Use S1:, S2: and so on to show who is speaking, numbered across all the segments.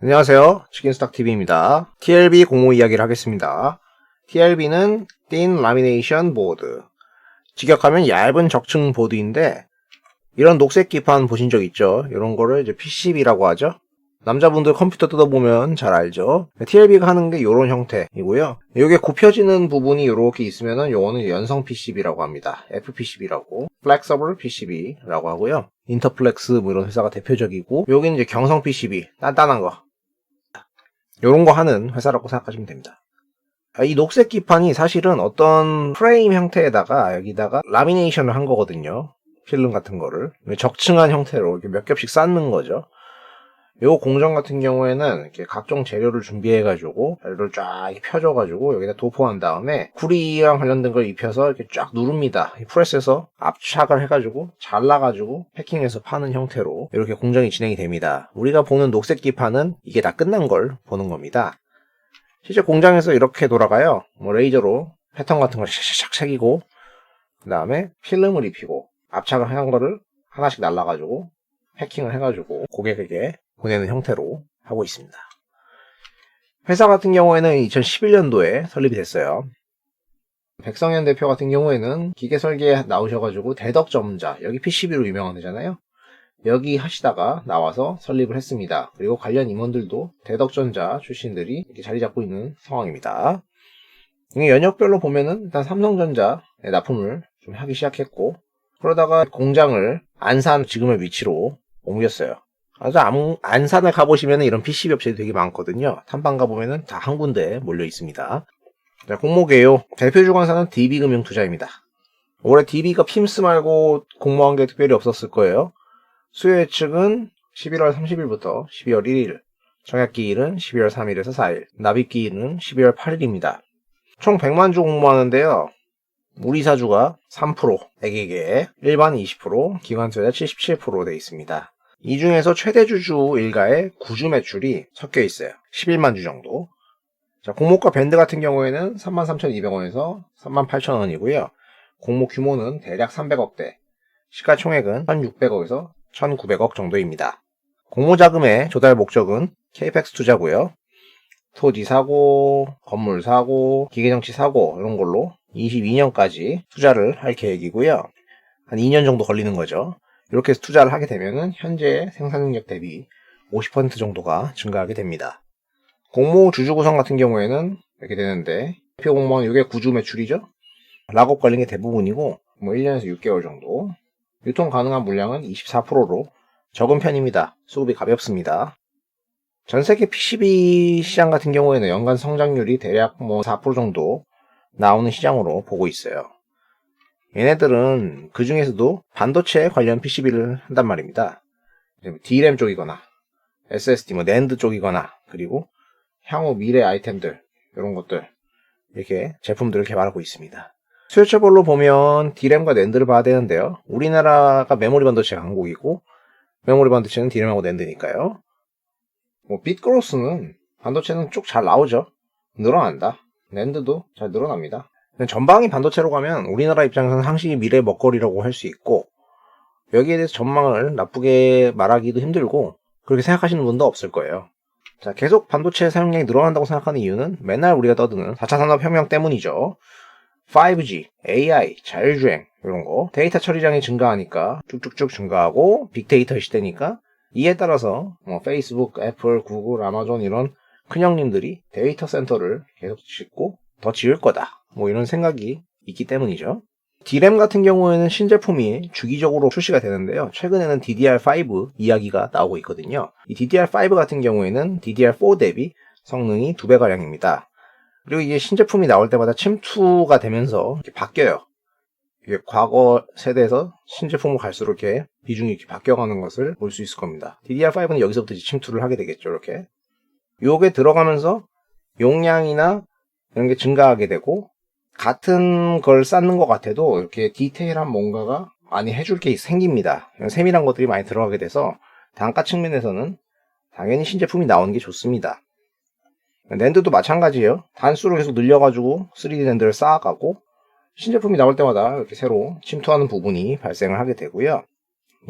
S1: 안녕하세요. 치킨스탁TV입니다. TLB 공모 이야기를 하겠습니다. TLB는 Thin Lamination Board. 직역하면 얇은 적층 보드인데, 이런 녹색 기판 보신 적 있죠? 이런 거를 이제 PCB라고 하죠? 남자분들 컴퓨터 뜯어보면 잘 알죠? TLB가 하는 게 이런 형태이고요. 이게 굽혀지는 부분이 이렇게 있으면은 요거는 연성 PCB라고 합니다. FPCB라고. Flexible PCB라고 하고요. 인터플렉스 뭐 이런 회사가 대표적이고, 여기는 이제 경성 PCB, 단단한 거. 요런 거 하는 회사라고 생각하시면 됩니다. 아, 이 녹색 기판이 사실은 어떤 프레임 형태에다가 여기다가 라미네이션을 한 거거든요. 필름 같은 거를. 적층한 형태로 이렇게 몇 겹씩 쌓는 거죠. 요 공정 같은 경우에는 이렇게 각종 재료를 준비해가지고 재료를 쫙 펴줘가지고 여기다 도포한 다음에 구리랑 관련된 걸 입혀서 이렇게 쫙 누릅니다. 이 프레스에서 압착을 해가지고 잘라가지고 패킹해서 파는 형태로 이렇게 공정이 진행이 됩니다. 우리가 보는 녹색 기판은 이게 다 끝난 걸 보는 겁니다. 실제 공장에서 이렇게 돌아가요. 뭐 레이저로 패턴 같은 걸 샥샥샥 새기고 그 다음에 필름을 입히고 압착을 한 거를 하나씩 날라가지고 패킹을 해가지고 고객에게 보내는 형태로 하고 있습니다. 회사 같은 경우에는 2011년도에 설립이 됐어요. 백성현 대표 같은 경우에는 기계 설계에 나오셔가지고 대덕점자, 여기 PCB로 유명한 데잖아요. 여기 하시다가 나와서 설립을 했습니다. 그리고 관련 임원들도 대덕전자 출신들이 이렇게 자리 잡고 있는 상황입니다. 연역별로 보면은 일단 삼성전자에 납품을 좀 하기 시작했고, 그러다가 공장을 안산 지금의 위치로 옮겼어요. 아무, 안산을 가보시면 이런 PCB 업체들이 되게 많거든요. 탐방 가보면 다 한 군데 몰려 있습니다. 자, 공모개요. 대표 주관사는 DB금융투자입니다. 올해 DB가 핌스 말고 공모한 게 특별히 없었을 거예요. 수요 예측은 11월 30일부터 12월 1일, 정약기일은 12월 3일에서 4일, 납입기일은 12월 8일입니다. 총 100만 주 공모하는데요. 우리 사주가 3%, 애기계, 일반 20%, 기관 투자 77%로 되어 있습니다. 이 중에서 최대 주주 일가의 구주 매출이 섞여 있어요. 11만 주 정도. 자, 공모가 밴드 같은 경우에는 33,200원에서 38,000원이고요. 공모 규모는 대략 300억대, 시가총액은 1,600억에서 1,900억 정도입니다. 공모 자금의 조달 목적은 KPX 투자고요. 토지 사고, 건물 사고, 기계정치 사고 이런 걸로 22년까지 투자를 할 계획이고요. 한 2년 정도 걸리는 거죠. 이렇게 투자를 하게 되면은 현재 생산 능력 대비 50% 정도가 증가하게 됩니다. 공모 주주 구성 같은 경우에는 이렇게 되는데 대표 공모는 이게 구주 매출이죠. 락업 걸린 게 대부분이고 뭐 1년에서 6개월 정도 유통 가능한 물량은 24%로 적은 편입니다. 수급이 가볍습니다. 전 세계 PCB 시장 같은 경우에는 연간 성장률이 대략 뭐 4% 정도 나오는 시장으로 보고 있어요. 얘네들은 그 중에서도 반도체 관련 PCB를 한단 말입니다. DRAM 쪽이거나 SSD, 뭐 NAND 쪽이거나 그리고 향후 미래 아이템들 이런 것들 이렇게 제품들을 개발하고 있습니다. 수요처별로 보면 DRAM과 NAND를 봐야 되는데요. 우리나라가 메모리 반도체 강국이고 메모리 반도체는 DRAM하고 NAND니까요. 뭐 빗그로스는 반도체는 쭉 잘 나오죠. 늘어난다. NAND도 잘 늘어납니다. 전방이 반도체로 가면 우리나라 입장에서는 상시 미래 먹거리라고 할 수 있고 여기에 대해서 전망을 나쁘게 말하기도 힘들고 그렇게 생각하시는 분도 없을 거예요. 자, 계속 반도체 사용량이 늘어난다고 생각하는 이유는 맨날 우리가 떠드는 4차 산업혁명 때문이죠. 5G, AI, 자율주행 이런 거 데이터 처리량이 증가하니까 쭉쭉쭉 증가하고 빅데이터 시대니까 이에 따라서 뭐 페이스북, 애플, 구글, 아마존 이런 큰형님들이 데이터 센터를 계속 짓고 더 지을 거다. 뭐 이런 생각이 있기 때문이죠. D램 같은 경우에는 신제품이 주기적으로 출시가 되는데요. 최근에는 DDR5 이야기가 나오고 있거든요. 이 DDR5 같은 경우에는 DDR4 대비 성능이 2배가량입니다. 그리고 이게 신제품이 나올 때마다 침투가 되면서 바뀌어요. 이게 과거 세대에서 신제품으로 갈수록 이렇게 비중이 이렇게 바뀌어가는 것을 볼 수 있을 겁니다. DDR5는 여기서부터 침투를 하게 되겠죠, 이렇게. 요게 들어가면서 용량이나 이런 게 증가하게 되고 같은 걸 쌓는 것 같아도 이렇게 디테일한 뭔가가 많이 해줄 게 생깁니다. 세밀한 것들이 많이 들어가게 돼서 단가 측면에서는 당연히 신제품이 나오는 게 좋습니다. 랜드도 마찬가지예요. 단수를 계속 늘려가지고 3D 랜드를 쌓아가고 신제품이 나올 때마다 이렇게 새로 침투하는 부분이 발생을 하게 되고요.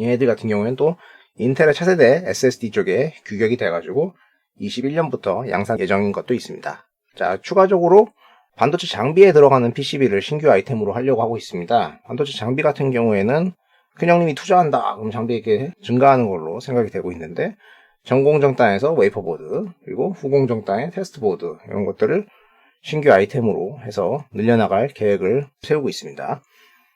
S1: 얘네들 같은 경우에는 또 인텔의 차세대 SSD 쪽에 규격이 돼가지고 21년부터 양산 예정인 것도 있습니다. 자, 추가적으로 반도체 장비에 들어가는 PCB를 신규 아이템으로 하려고 하고 있습니다. 반도체 장비 같은 경우에는 큰형님이 투자한다. 그럼 장비에게 증가하는 걸로 생각이 되고 있는데 전공정단에서 웨이퍼보드 그리고 후공정단의 테스트보드 이런 것들을 신규 아이템으로 해서 늘려나갈 계획을 세우고 있습니다.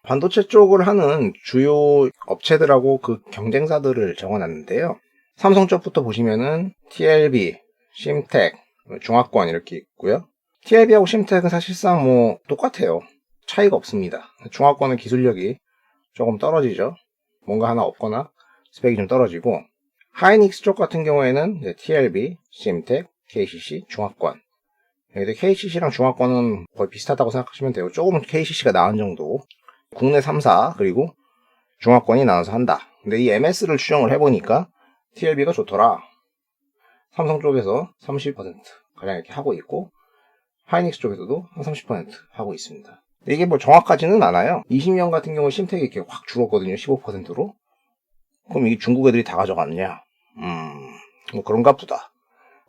S1: 반도체 쪽을 하는 주요 업체들하고 그 경쟁사들을 적어놨는데요. 삼성 쪽부터 보시면은 TLB, 심텍, 중화권 이렇게 있고요. TLB하고 심텍은 사실상 뭐 똑같아요. 차이가 없습니다. 중화권은 기술력이 조금 떨어지죠. 뭔가 하나 없거나 스펙이 좀 떨어지고 하이닉스 쪽 같은 경우에는 TLB, 심텍, KCC, 중화권 근데 KCC랑 중화권은 거의 비슷하다고 생각하시면 돼요. 조금 KCC가 나은 정도. 국내 3사 그리고 중화권이 나눠서 한다. 근데 이 MS를 추정을 해보니까 TLB가 좋더라. 삼성 쪽에서 30% 가량 이렇게 하고 있고 하이닉스 쪽에서도 한 30% 하고 있습니다. 이게 뭐 정확하지는 않아요. 20년 같은 경우 심텍이 이렇게 확 줄었거든요. 15%로. 그럼 이게 중국 애들이 다 가져갔냐? 음, 뭐 그런가 보다.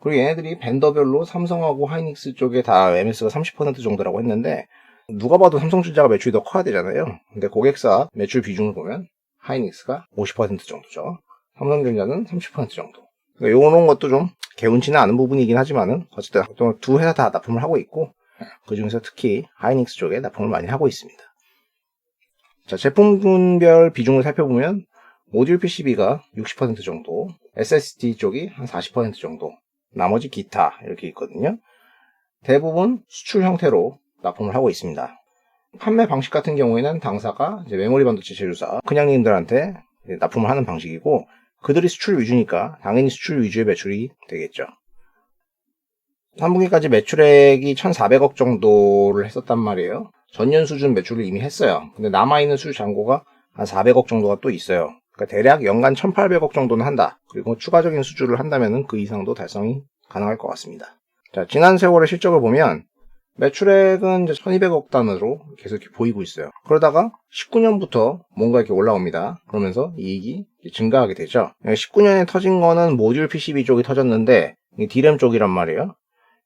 S1: 그리고 얘네들이 벤더별로 삼성하고 하이닉스 쪽에 다 MS가 30% 정도라고 했는데 누가 봐도 삼성전자가 매출이 더 커야 되잖아요. 근데 고객사 매출 비중을 보면 하이닉스가 50% 정도죠. 삼성전자는 30% 정도. 그러니까 요런 것도 좀 개운치는 않은 부분이긴 하지만은 어쨌든 두 회사 다 납품을 하고 있고 그 중에서 특히 하이닉스 쪽에 납품을 많이 하고 있습니다. 자, 제품군별 비중을 살펴보면 모듈 PCB가 60% 정도, SSD 쪽이 한 40% 정도, 나머지 기타 이렇게 있거든요. 대부분 수출 형태로 납품을 하고 있습니다. 판매 방식 같은 경우에는 당사가 메모리 반도체 제조사 큰양님들한테 납품을 하는 방식이고 그들이 수출 위주니까 당연히 수출 위주의 매출이 되겠죠. 3분기까지 매출액이 1,400억 정도를 했었단 말이에요. 전년 수준 매출을 이미 했어요. 근데 남아있는 수주 잔고가 한 400억 정도가 또 있어요. 그러니까 대략 연간 1,800억 정도는 한다. 그리고 추가적인 수주를 한다면 그 이상도 달성이 가능할 것 같습니다. 자, 지난 세월의 실적을 보면 매출액은 이제 1200억 단으로 계속 이렇게 보이고 있어요. 그러다가 19년부터 뭔가 이렇게 올라옵니다. 그러면서 이익이 증가하게 되죠. 19년에 터진 거는 모듈 PCB 쪽이 터졌는데 D램 쪽이란 말이에요.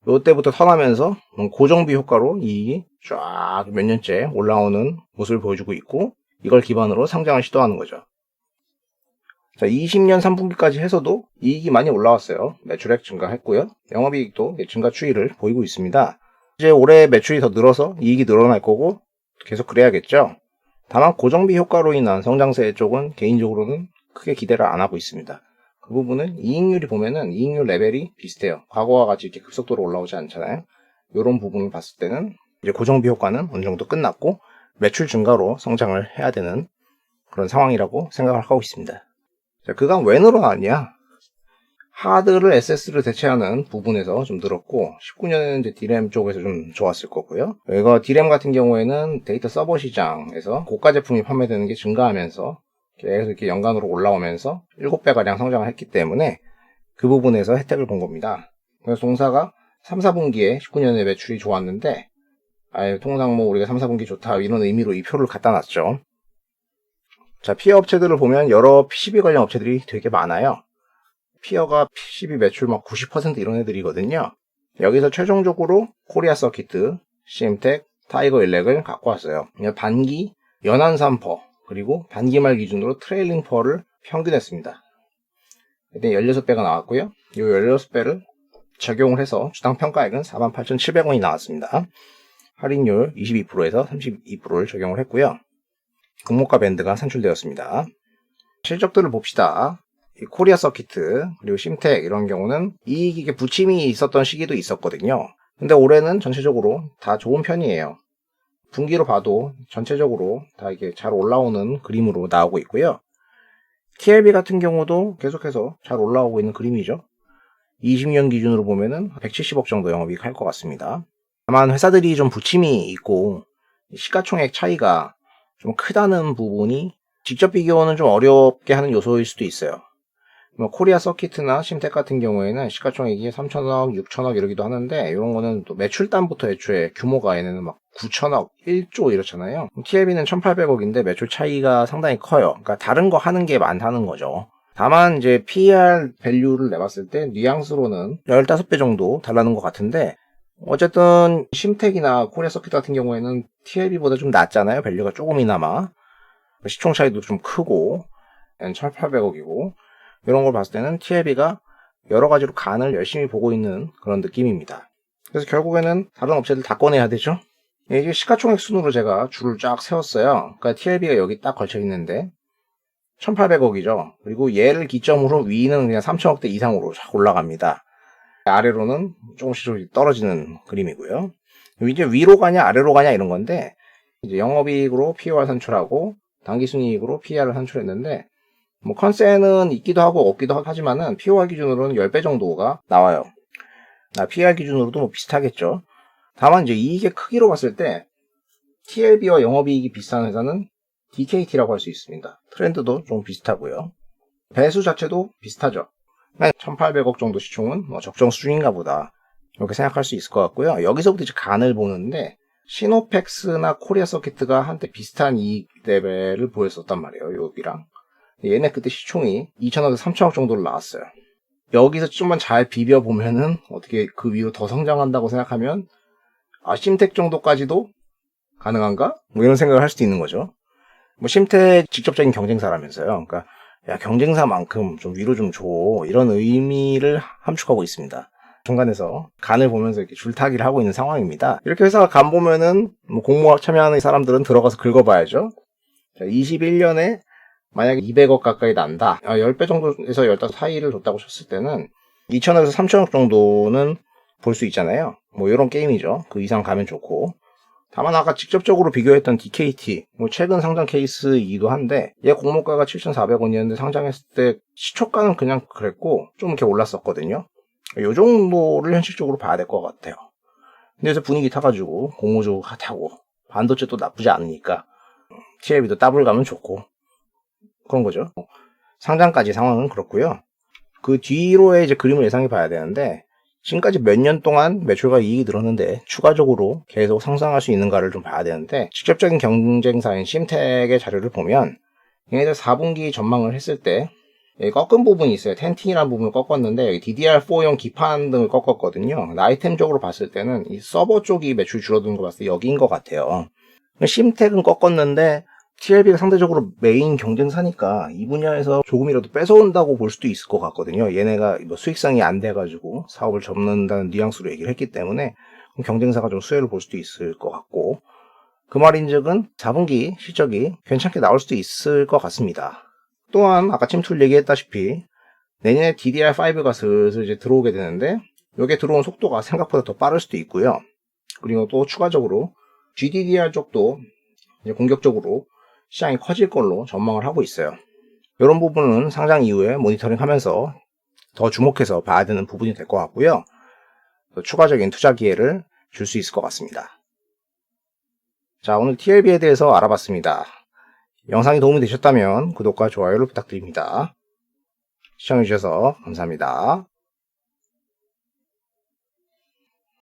S1: 이때부터 터나면서 고정비 효과로 이익이 쫙 몇 년째 올라오는 모습을 보여주고 있고 이걸 기반으로 상장을 시도하는 거죠. 자, 20년 3분기까지 해서도 이익이 많이 올라왔어요. 매출액 증가했고요. 영업이익도 증가 추이를 보이고 있습니다. 이제 올해 매출이 더 늘어서 이익이 늘어날 거고 계속 그래야겠죠. 다만 고정비 효과로 인한 성장세 쪽은 개인적으로는 크게 기대를 안 하고 있습니다. 그 부분은 이익률이 보면은 이익률 레벨이 비슷해요. 과거와 같이 이렇게 급속도로 올라오지 않잖아요. 이런 부분을 봤을 때는 이제 고정비 효과는 어느 정도 끝났고 매출 증가로 성장을 해야 되는 그런 상황이라고 생각을 하고 있습니다. 자, 그간 왜 늘어났냐? 하드를 SS를 대체하는 부분에서 좀 늘었고 19년에는 이제 D램 쪽에서 좀 좋았을 거고요. 이거 D램 같은 경우에는 데이터 서버 시장에서 고가 제품이 판매되는 게 증가하면서 계속 이렇게 연간으로 올라오면서 7배 가량 성장을 했기 때문에 그 부분에서 혜택을 본 겁니다. 그래서 동사가 3, 4분기에 19년에 매출이 좋았는데 아예 통상 뭐 우리가 3, 4분기 좋다 이런 의미로 이 표를 갖다 놨죠. 자, 피어 업체들을 보면 여러 PCB 관련 업체들이 되게 많아요. 피어가 PCB 매출 막 90% 이런 애들이거든요. 여기서 최종적으로 코리아 서키트, CM텍, 타이거 일렉을 갖고 왔어요. 반기, 연한 3퍼, 그리고 반기말 기준으로 트레일링 퍼를 평균했습니다. 일단 16배가 나왔고요. 이 16배를 적용을 해서 주당 평가액은 48,700원이 나왔습니다. 할인율 22%에서 32%를 적용을 했고요. 금목가 밴드가 산출되었습니다. 실적들을 봅시다. 코리아 서키트 그리고 심텍 이런 경우는 이익이 부침이 있었던 시기도 있었거든요. 근데 올해는 전체적으로 다 좋은 편이에요. 분기로 봐도 전체적으로 다 이게 잘 올라오는 그림으로 나오고 있고요. TLB 같은 경우도 계속해서 잘 올라오고 있는 그림이죠. 20년 기준으로 보면은 170억 정도 영업이익 할 것 같습니다. 다만 회사들이 좀 부침이 있고 시가총액 차이가 좀 크다는 부분이 직접 비교는 좀 어렵게 하는 요소일 수도 있어요. 뭐 코리아 서키트나 심텍 같은 경우에는 시가총액이 3천억, 6천억 이러기도 하는데 이런 거는 또 매출단부터 애초에 규모가 얘네는 막 9천억, 1조 이렇잖아요. TLB는 1,800억인데 매출 차이가 상당히 커요. 그러니까 다른 거 하는 게 많다는 거죠. 다만 이제 PER 밸류를 내봤을 때 뉘앙스로는 15배 정도 달라는 것 같은데 어쨌든 심텍이나 코리아 서킷 같은 경우에는 TLB보다 좀 낮잖아요. 밸류가 조금이나마 시총 차이도 좀 크고 1,800억이고 이런 걸 봤을 때는 TLB가 여러 가지로 간을 열심히 보고 있는 그런 느낌입니다. 그래서 결국에는 다른 업체들 다 꺼내야 되죠. 이게 시가총액 순으로 제가 줄을 쫙 세웠어요. 그러니까 TLB가 여기 딱 걸쳐 있는데 1,800억이죠. 그리고 얘를 기점으로 위는 그냥 3,000억대 이상으로 쫙 올라갑니다. 아래로는 조금씩 조금씩 떨어지는 그림이고요. 이제 위로 가냐 아래로 가냐 이런 건데 이제 영업이익으로 POR 산출하고 당기순이익으로 PR을 산출했는데 뭐 컨센은 있기도 하고 없기도 하지만은 POR 기준으로는 10배 정도가 나와요. 나 PR 기준으로도 뭐 비슷하겠죠. 다만 이제 이익의 크기로 봤을 때 TLB와 영업이익이 비슷한 회사는 DKT라고 할 수 있습니다. 트렌드도 좀 비슷하고요. 배수 자체도 비슷하죠. 1,800억 정도 시총은 뭐 적정 수준인가 보다. 이렇게 생각할 수 있을 것 같고요. 여기서부터 이제 간을 보는데 시노펙스나 코리아 서킷가 한때 비슷한 이익 레벨을 보였었단 말이에요. 여기랑. 얘네 그때 시총이 2천억에서 3천억 정도로 나왔어요. 여기서 좀만 잘 비벼보면은 어떻게 그 위로 더 성장한다고 생각하면 아 심텍 정도까지도 가능한가? 뭐 이런 생각을 할 수도 있는 거죠. 뭐 심텍 직접적인 경쟁사라면서요. 그러니까 야 경쟁사만큼 좀 위로 좀 줘 이런 의미를 함축하고 있습니다. 중간에서 간을 보면서 이렇게 줄타기를 하고 있는 상황입니다. 이렇게 회사가 간 보면은 뭐 공모 참여하는 사람들은 들어가서 긁어봐야죠. 21년에 만약에 200억 가까이 난다. 아, 10배 정도에서 15 사이를 줬다고 쳤을 때는 2천억에서 3천억 정도는 볼 수 있잖아요. 뭐 이런 게임이죠. 그 이상 가면 좋고. 다만 아까 직접적으로 비교했던 DKT, 뭐 최근 상장 케이스이기도 한데 얘 공모가가 7,400원이었는데 상장했을 때 시초가는 그냥 그랬고 좀 이렇게 올랐었거든요. 요 정도를 현실적으로 봐야 될 것 같아요. 근데 요새 분위기 타가지고 공모주 핫하고 반도체 또 나쁘지 않으니까 TLB도 더블 가면 좋고 그런 거죠. 상장까지 상황은 그렇고요. 그 뒤로의 이제 그림을 예상해 봐야 되는데 지금까지 몇 년 동안 매출과 이익이 늘었는데 추가적으로 계속 상승할 수 있는가를 좀 봐야 되는데 직접적인 경쟁사인 심텍의 자료를 보면 얘네들 4분기 전망을 했을 때 꺾은 부분이 있어요. 텐틴이라는 부분을 꺾었는데 여기 DDR4용 기판 등을 꺾었거든요. 아이템적으로 봤을 때는 이 서버 쪽이 매출 줄어드는 거 봤을 때 여기인 것 같아요. 심텍은 꺾었는데 TLB가 상대적으로 메인 경쟁사니까 이 분야에서 조금이라도 뺏어온다고 볼 수도 있을 것 같거든요. 얘네가 뭐 수익성이 안 돼가지고 사업을 접는다는 뉘앙스로 얘기를 했기 때문에 경쟁사가 좀 수혜를 볼 수도 있을 것 같고 그 말인즉은 4분기 실적이 괜찮게 나올 수도 있을 것 같습니다. 또한 아까 침툴 얘기했다시피 내년에 DDR5가 슬슬 이제 들어오게 되는데 이게 들어온 속도가 생각보다 더 빠를 수도 있고요. 그리고 또 추가적으로 GDDR 쪽도 공격적으로 시장이 커질 걸로 전망을 하고 있어요. 이런 부분은 상장 이후에 모니터링 하면서 더 주목해서 봐야 되는 부분이 될 것 같고요. 추가적인 투자 기회를 줄 수 있을 것 같습니다. 자, 오늘 TLB에 대해서 알아봤습니다. 영상이 도움이 되셨다면 구독과 좋아요를 부탁드립니다. 시청해주셔서 감사합니다.